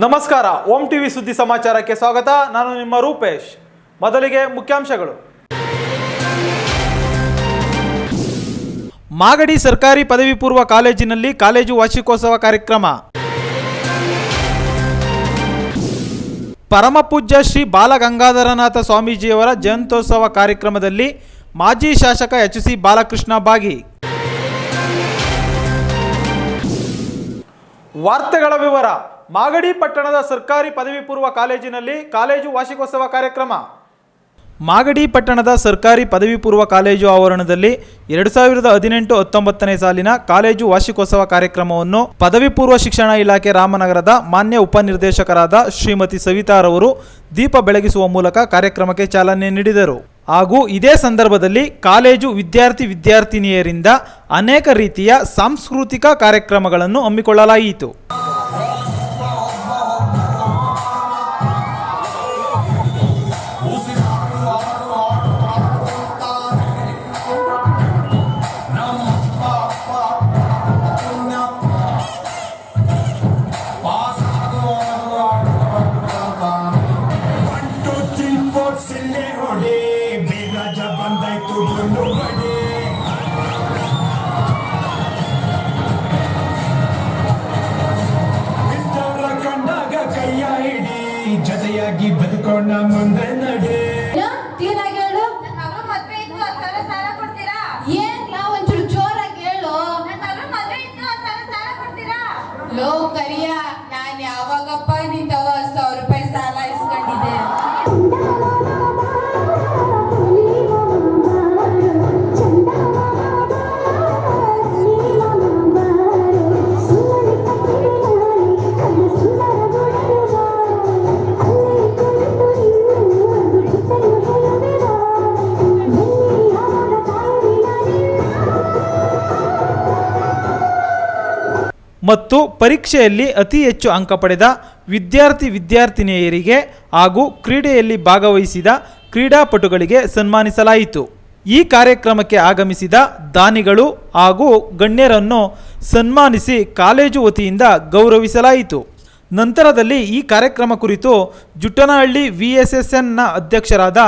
ನಮಸ್ಕಾರ, ಓಂ ಟಿವಿ ಸುದ್ದಿ ಸಮಾಚಾರಕ್ಕೆ ಸ್ವಾಗತ. ನಾನು ನಿಮ್ಮ ರೂಪೇಶ್. ಮೊದಲಿಗೆ ಮುಖ್ಯಾಂಶಗಳು. ಮಾಗಡಿ ಸರ್ಕಾರಿ ಪದವಿ ಪೂರ್ವ ಕಾಲೇಜಿನಲ್ಲಿ ಕಾಲೇಜು ವಾರ್ಷಿಕೋತ್ಸವ ಕಾರ್ಯಕ್ರಮ. ಪರಮಪೂಜ್ಯ ಶ್ರೀ ಬಾಲಗಂಗಾಧರನಾಥ ಸ್ವಾಮೀಜಿಯವರ ಜಯಂತ್ಯೋತ್ಸವ ಕಾರ್ಯಕ್ರಮದಲ್ಲಿ ಮಾಜಿ ಶಾಸಕ ಎಚ್ ಸಿ ಬಾಲಕೃಷ್ಣ ಭಾಗಿ. ವಾರ್ತೆಗಳ ವಿವರ. ಮಾಗಡಿ ಪಟ್ಟಣದ ಸರ್ಕಾರಿ ಪದವಿ ಪೂರ್ವ ಕಾಲೇಜಿನಲ್ಲಿ ಕಾಲೇಜು ವಾರ್ಷಿಕೋತ್ಸವ ಕಾರ್ಯಕ್ರಮ. ಮಾಗಡಿ ಪಟ್ಟಣದ ಸರ್ಕಾರಿ ಪದವಿ ಪೂರ್ವ ಕಾಲೇಜು ಆವರಣದಲ್ಲಿ ಎರಡು ಸಾವಿರದ ಹದಿನೆಂಟು ಹತ್ತೊಂಬತ್ತನೇ ಸಾಲಿನ ಕಾಲೇಜು ವಾರ್ಷಿಕೋತ್ಸವ ಕಾರ್ಯಕ್ರಮವನ್ನು ಪದವಿ ಪೂರ್ವ ಶಿಕ್ಷಣ ಇಲಾಖೆ ರಾಮನಗರದ ಮಾನ್ಯ ಉಪನಿರ್ದೇಶಕರಾದ ಶ್ರೀಮತಿ ಸವಿತಾರವರು ದೀಪ ಬೆಳಗಿಸುವ ಮೂಲಕ ಕಾರ್ಯಕ್ರಮಕ್ಕೆ ಚಾಲನೆ ನೀಡಿದರು. ಹಾಗೂ ಇದೇ ಸಂದರ್ಭದಲ್ಲಿ ಕಾಲೇಜು ವಿದ್ಯಾರ್ಥಿ ವಿದ್ಯಾರ್ಥಿನಿಯರಿಂದ ಅನೇಕ ರೀತಿಯ ಸಾಂಸ್ಕೃತಿಕ ಕಾರ್ಯಕ್ರಮಗಳನ್ನು ಹಮ್ಮಿಕೊಳ್ಳಲಾಯಿತು. ಜೊತೆಯಾಗಿ ಬದುಕೋಣ ಮುಂದೆ ನಡೆ. ಮತ್ತು ಪರೀಕ್ಷೆಯಲ್ಲಿ ಅತಿ ಹೆಚ್ಚು ಅಂಕ ಪಡೆದ ವಿದ್ಯಾರ್ಥಿ ವಿದ್ಯಾರ್ಥಿನಿಯರಿಗೆ ಹಾಗೂ ಕ್ರೀಡೆಯಲ್ಲಿ ಭಾಗವಹಿಸಿದ ಕ್ರೀಡಾಪಟುಗಳಿಗೆ ಸನ್ಮಾನಿಸಲಾಯಿತು. ಈ ಕಾರ್ಯಕ್ರಮಕ್ಕೆ ಆಗಮಿಸಿದ ದಾನಿಗಳು ಹಾಗೂ ಗಣ್ಯರನ್ನು ಸನ್ಮಾನಿಸಿ ಕಾಲೇಜು ವತಿಯಿಂದ ಗೌರವಿಸಲಾಯಿತು. ನಂತರದಲ್ಲಿ ಈ ಕಾರ್ಯಕ್ರಮ ಕುರಿತು ಜುಟ್ಟನಹಳ್ಳಿ ವಿ ಎಸ್ ಎಸ್ ಎನ್ನ ಅಧ್ಯಕ್ಷರಾದ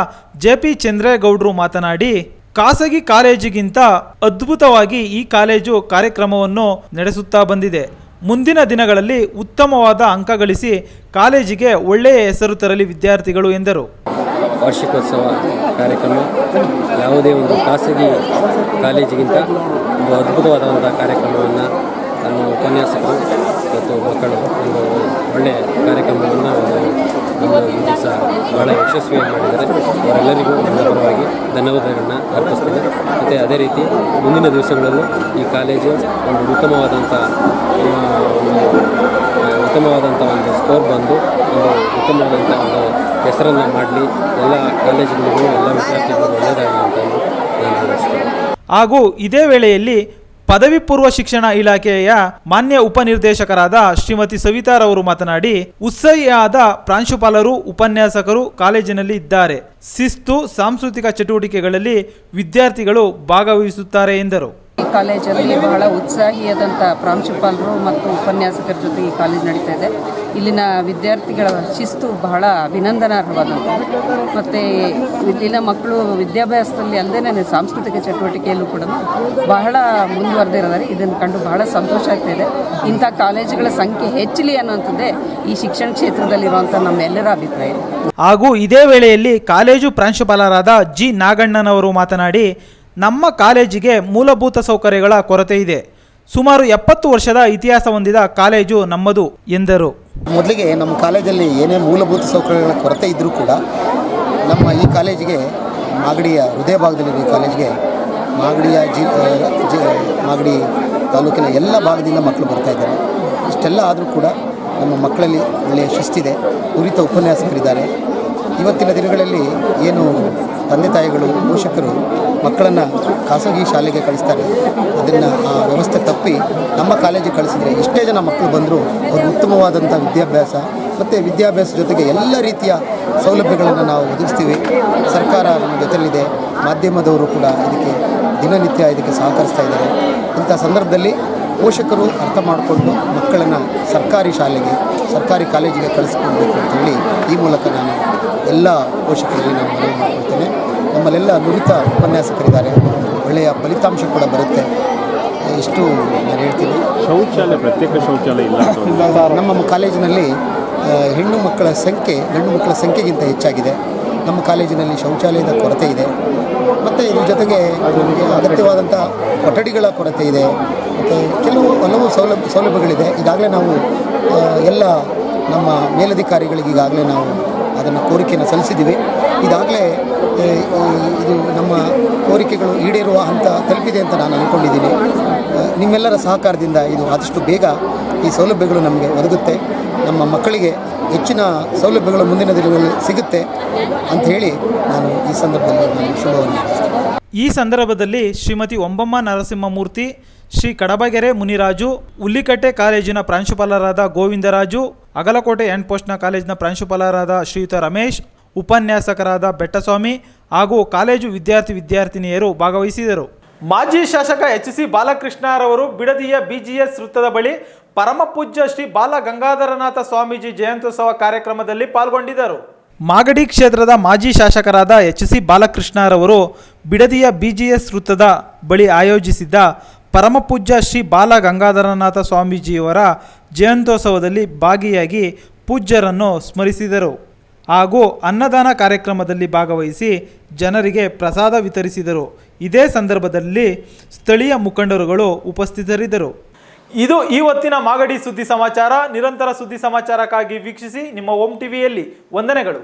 ಜೆ ಪಿ ಚಂದ್ರೇಗೌಡರು ಮಾತನಾಡಿ ಖಾಸಗಿ ಕಾಲೇಜಿಗಿಂತ ಅದ್ಭುತವಾಗಿ ಈ ಕಾಲೇಜು ಕಾರ್ಯಕ್ರಮವನ್ನು ನಡೆಸುತ್ತಾ ಬಂದಿದೆ. ಮುಂದಿನ ದಿನಗಳಲ್ಲಿ ಉತ್ತಮವಾದ ಅಂಕ ಗಳಿಸಿ ಕಾಲೇಜಿಗೆ ಒಳ್ಳೆಯ ಹೆಸರು ತರಲಿ ವಿದ್ಯಾರ್ಥಿಗಳು ಎಂದರು. ವಾರ್ಷಿಕೋತ್ಸವ ಕಾರ್ಯಕ್ರಮ, ಯಾವುದೇ ಒಂದು ಖಾಸಗಿ ಕಾಲೇಜಿಗಿಂತ ಒಂದು ಅದ್ಭುತವಾದಂಥ ಕಾರ್ಯಕ್ರಮವನ್ನು ನಮ್ಮ ಉಪನ್ಯಾಸಕರು ಮತ್ತು ಮಕ್ಕಳು ಒಂದು ಒಳ್ಳೆಯ ಕಾರ್ಯಕ್ರಮವನ್ನು ಒಂದು ಈ ಬಹಳ ಯಶಸ್ವಿಯಾಗಿ ಮಾಡಿದ್ದಾರೆ. ಅವರೆಲ್ಲರಿಗೂ ನನ್ನ ಧನ್ಯವಾದಗಳನ್ನು ಅರ್ಪಿಸ್ತೇನೆ. ಮತ್ತು ಅದೇ ರೀತಿ ಮುಂದಿನ ದಿವಸಗಳಲ್ಲೂ ಈ ಕಾಲೇಜು ಒಂದು ಉತ್ತಮವಾದಂಥ ಉತ್ತಮವಾದಂಥ ಒಂದು ಸ್ಕೋರ್ ಬಂದು ಒಂದು ಉತ್ತಮವಾದಂಥ ಒಂದು ಹೆಸರನ್ನು ಮಾಡಲಿ. ಎಲ್ಲ ಕಾಲೇಜುಗಳಿಗೂ ಎಲ್ಲ ವಿದ್ಯಾರ್ಥಿಗಳಿಗೂ ಒಳ್ಳೆಯದಾಗಲಿ ಅಂತ ನಾನು ಹಾಗೂ ಇದೇ ವೇಳೆಯಲ್ಲಿ ಪದವಿ ಪೂರ್ವ ಶಿಕ್ಷಣ ಇಲಾಖೆಯ ಮಾನ್ಯ ಉಪನಿರ್ದೇಶಕರಾದ ಶ್ರೀಮತಿ ಸವಿತಾರವರು ಮಾತನಾಡಿ ಉತ್ಸಾಹಿಯಾದ ಪ್ರಾಂಶುಪಾಲರು, ಉಪನ್ಯಾಸಕರು ಕಾಲೇಜಿನಲ್ಲಿ ಇದ್ದಾರೆ. ಶಿಸ್ತು, ಸಾಂಸ್ಕೃತಿಕ ಚಟುವಟಿಕೆಗಳಲ್ಲಿ ವಿದ್ಯಾರ್ಥಿಗಳು ಭಾಗವಹಿಸುತ್ತಾರೆ ಎಂದರು. ಈ ಕಾಲೇಜಲ್ಲಿ ಬಹಳ ಉತ್ಸಾಹಿಯಾದಂಥ ಪ್ರಾಂಶುಪಾಲರು ಮತ್ತು ಉಪನ್ಯಾಸಕರ ಜೊತೆ ಈ ಕಾಲೇಜ್ ನಡೀತಾ ಇದೆ. ಇಲ್ಲಿನ ವಿದ್ಯಾರ್ಥಿಗಳ ಶಿಸ್ತು ಬಹಳ ಅಭಿನಂದನಾರ್ಹವಾದಂಥ ಮತ್ತು ಇಲ್ಲಿನ ಮಕ್ಕಳು ವಿದ್ಯಾಭ್ಯಾಸದಲ್ಲಿ ಅಲ್ಲದೇ ಸಾಂಸ್ಕೃತಿಕ ಚಟುವಟಿಕೆಯಲ್ಲೂ ಕೂಡ ಬಹಳ ಮುಂದುವರೆದಿರೋದಾರೆ ಇದನ್ನು ಕಂಡು ಬಹಳ ಸಂತೋಷ ಆಗ್ತಾ ಇದೆ ಇಂಥ ಕಾಲೇಜುಗಳ ಸಂಖ್ಯೆ ಹೆಚ್ಚಲಿ ಅನ್ನುವಂಥದ್ದೇ ಈ ಶಿಕ್ಷಣ ಕ್ಷೇತ್ರದಲ್ಲಿರುವಂಥ ನಮ್ಮೆಲ್ಲರ ಅಭಿಪ್ರಾಯ. ಹಾಗೂ ಇದೇ ವೇಳೆಯಲ್ಲಿ ಕಾಲೇಜು ಪ್ರಾಂಶುಪಾಲರಾದ ಜಿ ನಾಗಣ್ಣನವರು ಮಾತನಾಡಿ ನಮ್ಮ ಕಾಲೇಜಿಗೆ ಮೂಲಭೂತ ಸೌಕರ್ಯಗಳ ಕೊರತೆ ಇದೆ. ಸುಮಾರು ಎಪ್ಪತ್ತು ವರ್ಷದ ಇತಿಹಾಸ ಹೊಂದಿದ ಕಾಲೇಜು ನಮ್ಮದು, ಎಂದರು. ಮೊದಲಿಗೆ ನಮ್ಮ ಕಾಲೇಜಲ್ಲಿ ಏನೇ ಮೂಲಭೂತ ಸೌಕರ್ಯಗಳ ಕೊರತೆ ಇದ್ದರೂ ಕೂಡ ನಮ್ಮ ಈ ಕಾಲೇಜಿಗೆ ಮಾಗಡಿಯ ಹೃದಯ ಭಾಗದಲ್ಲಿರುವ ಈ ಕಾಲೇಜಿಗೆ ಮಾಗಡಿಯ ಜಿ ಮಾಗಡಿ ತಾಲೂಕಿನ ಎಲ್ಲ ಭಾಗದಿಂದ ಮಕ್ಕಳು ಬರ್ತಾ ಇದ್ದಾರೆ. ಇಷ್ಟೆಲ್ಲ ಆದರೂ ಕೂಡ ನಮ್ಮ ಮಕ್ಕಳಲ್ಲಿ ಒಳ್ಳೆಯ ಶಿಸ್ತಿದೆ. ನುರಿತ ಉಪನ್ಯಾಸಕರಿದ್ದಾರೆ. ಇವತ್ತಿನ ದಿನಗಳಲ್ಲಿ ಏನು ತಂದೆ ತಾಯಿಗಳು ಪೋಷಕರು ಮಕ್ಕಳನ್ನು ಖಾಸಗಿ ಶಾಲೆಗೆ ಕಳಿಸ್ತಾರೆ. ಅದನ್ನು ಆ ವ್ಯವಸ್ಥೆ ತಪ್ಪಿ ನಮ್ಮ ಕಾಲೇಜಿಗೆ ಕಳಿಸಿದರೆ ಎಷ್ಟೇ ಜನ ಮಕ್ಕಳು ಬಂದರೂ ಅವ್ರಿಗೆ ಉತ್ತಮವಾದಂಥ ವಿದ್ಯಾಭ್ಯಾಸ ಮತ್ತು ವಿದ್ಯಾಭ್ಯಾಸ ಜೊತೆಗೆ ಎಲ್ಲ ರೀತಿಯ ಸೌಲಭ್ಯಗಳನ್ನು ನಾವು ಒದಗಿಸ್ತೀವಿ. ಸರ್ಕಾರ ನಮ್ಮ ಜೊತೆಯಲ್ಲಿದೆ ಮಾಧ್ಯಮದವರು ಕೂಡ ಇದಕ್ಕೆ ದಿನನಿತ್ಯ ಇದಕ್ಕೆ ಸಹಕರಿಸ್ತಾ ಇದ್ದಾರೆ. ಇಂಥ ಸಂದರ್ಭದಲ್ಲಿ ಪೋಷಕರು ಅರ್ಥ ಮಾಡಿಕೊಂಡು ಮಕ್ಕಳನ್ನು ಸರ್ಕಾರಿ ಶಾಲೆಗೆ, ಸರ್ಕಾರಿ ಕಾಲೇಜಿಗೆ ಕಳಿಸ್ಕೊಡ್ಬೇಕು ಅಂತೇಳಿ ಈ ಮೂಲಕ ನಾನು ಎಲ್ಲ ಪೋಷಕರಲ್ಲಿ ನಾನು ಮನವಿ ಮಾಡ್ಕೊಳ್ತೇನೆ. ನಮ್ಮಲ್ಲೆಲ್ಲ ನುರಿತ ಉಪನ್ಯಾಸಕರಿದ್ದಾರೆ. ಒಳ್ಳೆಯ ಫಲಿತಾಂಶ ಕೂಡ ಬರುತ್ತೆ. ಇಷ್ಟು ನಾನು ಹೇಳ್ತೀನಿ. ಶೌಚಾಲಯ ಪ್ರತ್ಯೇಕ ಶೌಚಾಲಯ ಇಲ್ಲ ನಮ್ಮ ಕಾಲೇಜಿನಲ್ಲಿ ಹೆಣ್ಣು ಮಕ್ಕಳ ಸಂಖ್ಯೆ ಗಂಡು ಮಕ್ಕಳ ಸಂಖ್ಯೆಗಿಂತ ಹೆಚ್ಚಾಗಿದೆ. ನಮ್ಮ ಕಾಲೇಜಿನಲ್ಲಿ ಶೌಚಾಲಯದ ಕೊರತೆ ಇದೆ. ಮತ್ತು ಇದ್ರ ಜೊತೆಗೆ ನಮಗೆ ಅಗತ್ಯವಾದಂಥ ಕೊಠಡಿಗಳ ಕೊರತೆ ಇದೆ. ಮತ್ತು ಕೆಲವು ಹಲವು ಸೌಲಭ್ಯ ಸೌಲಭ್ಯಗಳಿದೆ. ಈಗಾಗಲೇ ನಾವು ಎಲ್ಲ ನಮ್ಮ ಮೇಲಧಿಕಾರಿಗಳಿಗೆ ಈಗಾಗಲೇ ನಾವು ಅದನ್ನು ಕೋರಿಕೆಯನ್ನು ಸಲ್ಲಿಸಿದ್ದೀವಿ. ಇದಾಗಲೇ ಇದು ನಮ್ಮ ಕೋರಿಕೆಗಳು ಈಡೇರುವ ಹಂತ ತಲುಪಿದೆ ಅಂತ ನಾನು ಅಂದ್ಕೊಂಡಿದ್ದೀನಿ ನಿಮ್ಮೆಲ್ಲರ ಸಹಕಾರದಿಂದ ಇದು ಆದಷ್ಟು ಬೇಗ ಈ ಸೌಲಭ್ಯಗಳು ನಮಗೆ ಒದಗುತ್ತೆ. ನಮ್ಮ ಮಕ್ಕಳಿಗೆ ಹೆಚ್ಚಿನ ಸೌಲಭ್ಯಗಳು ಮುಂದಿನ ದಿನಗಳಲ್ಲಿ ಸಿಗುತ್ತೆ ಅಂತ ಹೇಳಿ ನಾನು ಈ ಸಂದರ್ಭದಲ್ಲಿ ನಾನು ಶುಭವನ್ನು ಈ ಸಂದರ್ಭದಲ್ಲಿ ಶ್ರೀಮತಿ ಒಂಬಮ್ಮ ನರಸಿಂಹಮೂರ್ತಿ, ಶ್ರೀ ಕಡಬಗೆರೆ ಮುನಿರಾಜು ಹುಲ್ಲಿಕಟ್ಟೆ ಕಾಲೇಜಿನ ಪ್ರಾಂಶುಪಾಲರಾದ ಗೋವಿಂದರಾಜು ಅಗಲಕೋಟೆ ಆ್ಯಂಡ್ ಪೋಸ್ಟ್ನ ಕಾಲೇಜಿನ ಪ್ರಾಂಶುಪಾಲರಾದ ಶ್ರೀಯುತ ರಮೇಶ್ ಉಪನ್ಯಾಸಕರಾದ ಬೆಟ್ಟಸ್ವಾಮಿ ಹಾಗೂ ಕಾಲೇಜು ವಿದ್ಯಾರ್ಥಿ ವಿದ್ಯಾರ್ಥಿನಿಯರು ಭಾಗವಹಿಸಿದರು. ಮಾಜಿ ಶಾಸಕ ಎಚ್ ಸಿ ಬಾಲಕೃಷ್ಣರವರು ಬಿಡದಿಯ ಬಿಜಿಎಸ್ ವೃತ್ತದ ಬಳಿ ಪರಮಪೂಜ್ಯ ಶ್ರೀ ಬಾಲ ಗಂಗಾಧರನಾಥ ಸ್ವಾಮೀಜಿ ಜಯಂತ್ಯುತ್ಸವ ಕಾರ್ಯಕ್ರಮದಲ್ಲಿ ಪಾಲ್ಗೊಂಡಿದ್ದರು. ಮಾಗಡಿ ಕ್ಷೇತ್ರದ ಮಾಜಿ ಶಾಸಕರಾದ ಎಚ್ ಸಿ ಬಾಲಕೃಷ್ಣರವರು ಬಿಡದಿಯ ಬಿಜಿಎಸ್ ವೃತ್ತದ ಬಳಿ ಆಯೋಜಿಸಿದ್ದ ಪರಮಪೂಜ್ಯ ಶ್ರೀ ಬಾಲ ಗಂಗಾಧರನಾಥ ಸ್ವಾಮೀಜಿಯವರ ಜಯಂತ್ಯೋತ್ಸವದಲ್ಲಿ ಭಾಗಿಯಾಗಿ ಪೂಜ್ಯರನ್ನು ಸ್ಮರಿಸಿದರು. ಹಾಗೂ ಅನ್ನದಾನ ಕಾರ್ಯಕ್ರಮದಲ್ಲಿ ಭಾಗವಹಿಸಿ ಜನರಿಗೆ ಪ್ರಸಾದ ವಿತರಿಸಿದರು. ಇದೇ ಸಂದರ್ಭದಲ್ಲಿ ಸ್ಥಳೀಯ ಮುಖಂಡರುಗಳು ಉಪಸ್ಥಿತರಿದ್ದರು. ಇದು ಇವತ್ತಿನ ಮಾಗಡಿ ಸುದ್ದಿ ಸಮಾಚಾರ. ನಿರಂತರ ಸುದ್ದಿ ಸಮಾಚಾರಕ್ಕಾಗಿ ವೀಕ್ಷಿಸಿ ನಿಮ್ಮ ಓಂ ಟಿವಿಯಲ್ಲಿ ವಂದನೆಗಳು.